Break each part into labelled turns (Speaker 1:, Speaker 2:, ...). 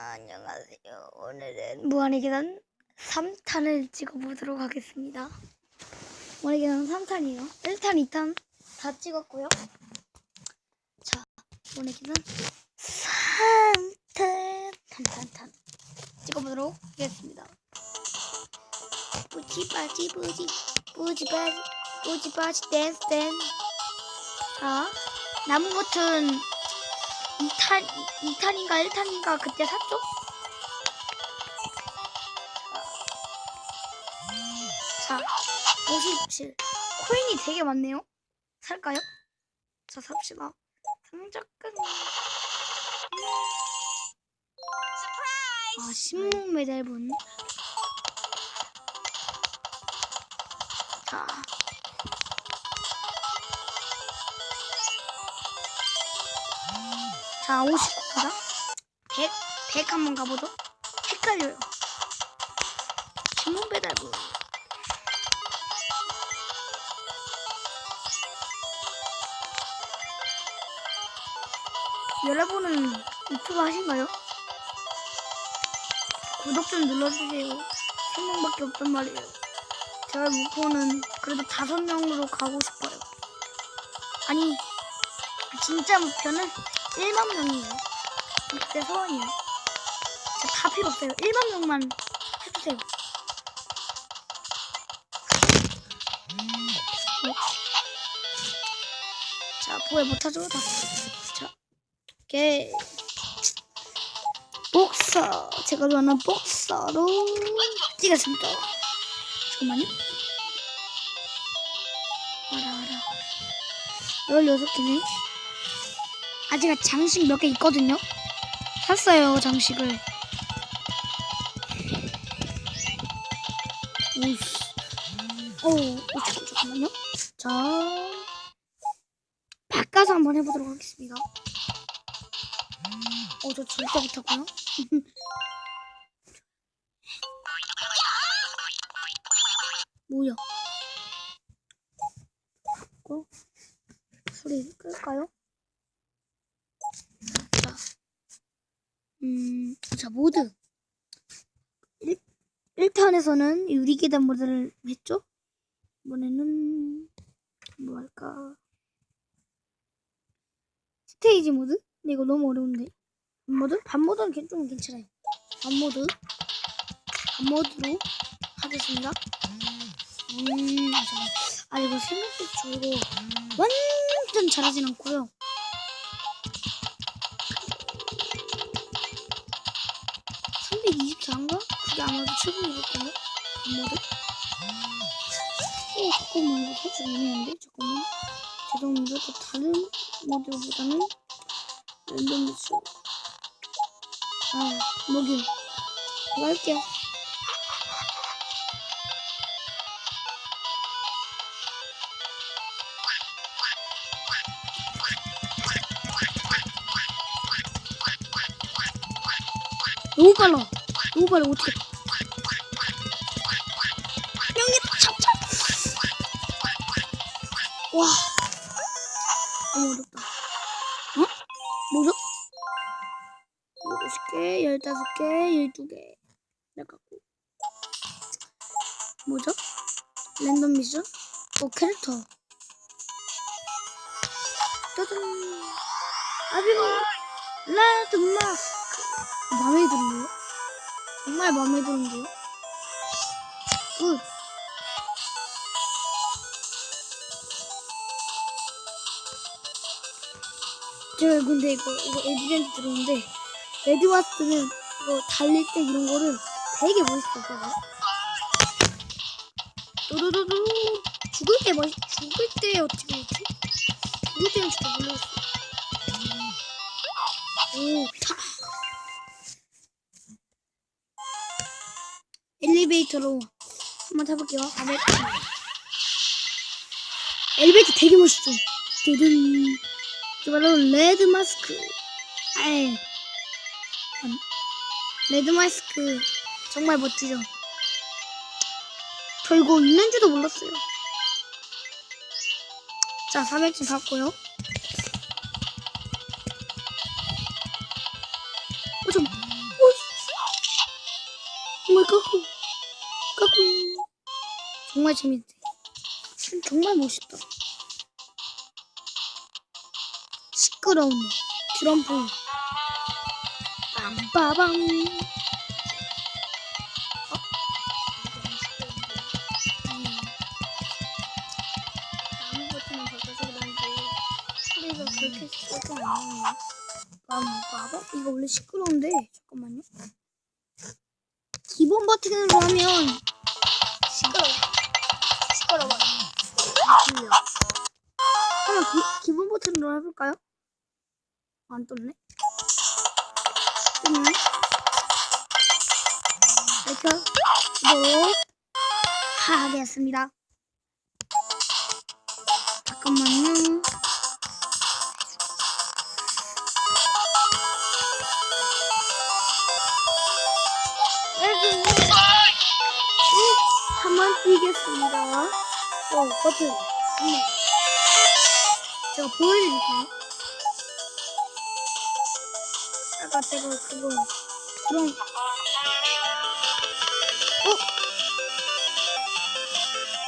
Speaker 1: 안녕하세요. 오늘은 무한의 계단 3탄을 찍어보도록 하겠습니다. 무한의 계단 3탄이에요. 1탄, 2탄 다 찍었고요. 자, 무한의 계단 3탄, 탄탄탄 찍어보도록 하겠습니다. 뿌지빠지 뿌지 뿌지빠지 뿌지빠지 댄스 댄 자, 것은 2탄, 2탄인가 1탄인가 그때 샀죠? 자, 57. 코인이 되게 많네요. 살까요? 자, 삽시다. 상자끈. 아, 신문 메달분. 자. 자, 59입니다. 100, 100 한번 가보죠. 헷갈려요. 신문 배달부. 여러분은 유튜브 하신가요? 구독 좀 눌러주세요. 3명밖에 없단 말이에요. 제가 목표는 그래도 5명으로 가고 싶어요. 아니, 진짜 목표는 1만 명이에요. 그때 소원이에요. 진짜 다 필요 없어요. 1만 명만 해주세요. 어? 자, 보에 못하죠? 다. 자, 오케이. 복서. 제가 좋아하는 복서로 찍겠습니다. 잠깐만요. 알아, 알아. 16개네. 아직 장식 몇 개 있거든요. 샀어요 장식을. 오이씨. 오, 오, 잠깐, 잠깐만요. 자, 바꿔서 한번 해보도록 하겠습니다. 어, 저 절대 못하고요. 뭐야? 어? 소리 끌까요? 음, 자, 모드. 1, 1탄에서는 유리계단 모드를 했죠? 이번에는, 뭐 할까. 스테이지 모드? 근데 이거 너무 어려운데. 반모드? 반모드는 괜- 좀 괜찮아요. 반모드. 반모드로 하겠습니다. 음, 아. 아, 이거 생각보다 이거 완전 잘하진 않고요. 324인가? 그게 아마도 최고일 거예요. 모드. 어, 잠깐만 이거 살짝 애매한데? 잠깐만. 죄송합니다. 또 다른 모드보다는 랜덤 미스. 아, 뭐기. 이거 할게요. 너무 빨라. 빨라. 어떻게? 명예 참참. 와. 너무 어렵다. 어? 뭐죠? 50개, 15개, 12개. 내갖고. 뭐죠? 랜덤 미션? 어, 캐릭터. 짜잔. 아비고. 레드 마스크. 마음에 드는데요? 정말 마음에 드는데요? 굿. 제가 근데 이거 이거 에디랜드 들어오는데 레드와스는 이거 달릴 때 이런 거를 되게 멋있었거든요. 또르르르 죽을 때멋 죽을 때 어떻게 했지? 죽을 때는 진짜 모르겠어. 오, 엘리베이터로 한번 타볼게요. 가볼 엘리베이터 되게 멋있죠? 두둔. 이게 바로 레드 마스크. 아이. 음, 레드 마스크. 정말 멋지죠? 저 이거 있는지도 몰랐어요. 자, 400점 받고요. 정말 재밌대 춤 정말 멋있다. 시끄러운 트럼프. 빰빠밤. 빰빠밤? 이거 원래 시끄러운데. 잠깐만요. 기본 버튼으로 하면 시끄러워 들려 한번 기, 기본 버튼으로 해볼까요? 안 떴네. 뜨면 이렇게 뭐 하겠습니다. 잠깐만요 뛰겠습니다. 어, 버튼. 네. 제가 보여드릴게요. 아까 제가 그거, 그런, 어?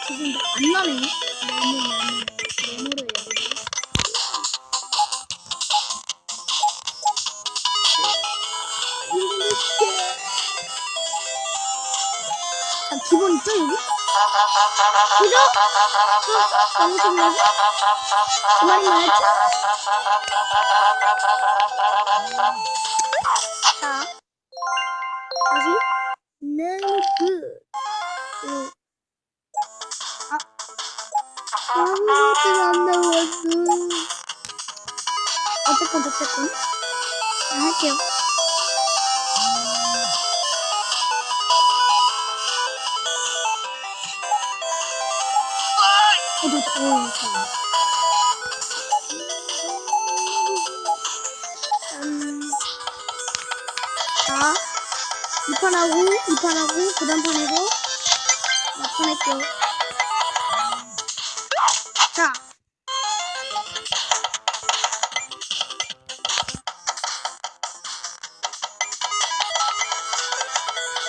Speaker 1: 죄송합니다. 안 나네요. 너무, 너무, 너무로. 자, 기본 있죠, 여기? 그죠? 그, 너무 신나지? 그 말이 맞죠? 자, 다시. 너 음, 자, 이 판하고, 이 판하고, 그 다음 판에서, 할게요. 자.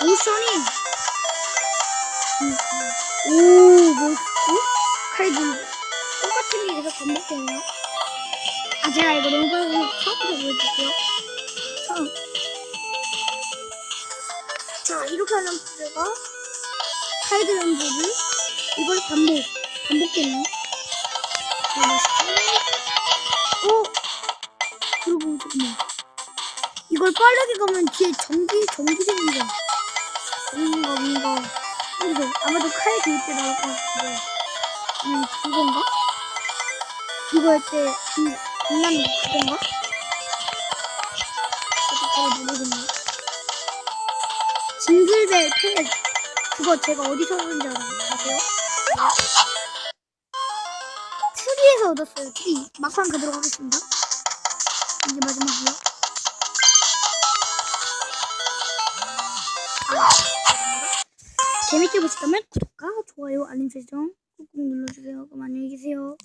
Speaker 1: 모션이, 음, 오, 멋있 들고, 똑같은 게 계속 반복되네요. 아, 제가 이거 빨리 처음부터 보여줄게요. 처음. 자, 이렇게 하는 부제가 카이드 연주를 이걸 반복, 멋있고. 어? 그러고, 잠깐만. 이걸 빠르게 가면 뒤에 전기, 전기 생기죠? 뭔가, 뭔가. 아마도 칼 그을 때 나올 것 같은데. 음, 그건가? 이거 할 때, 그, 빛나는 그건가? 저도 잘 모르겠네. 징글벨 펜. 그거 제가 어디서 얻은지? 아세요? 트리에서 얻었어요, 트리. 막판 가도록 하겠습니다. 이게 마지막이요. 재밌게 보셨다면 구독과 좋아요, 알림 설정 꾹꾹 눌러주세요. 그럼 안녕히 계세요.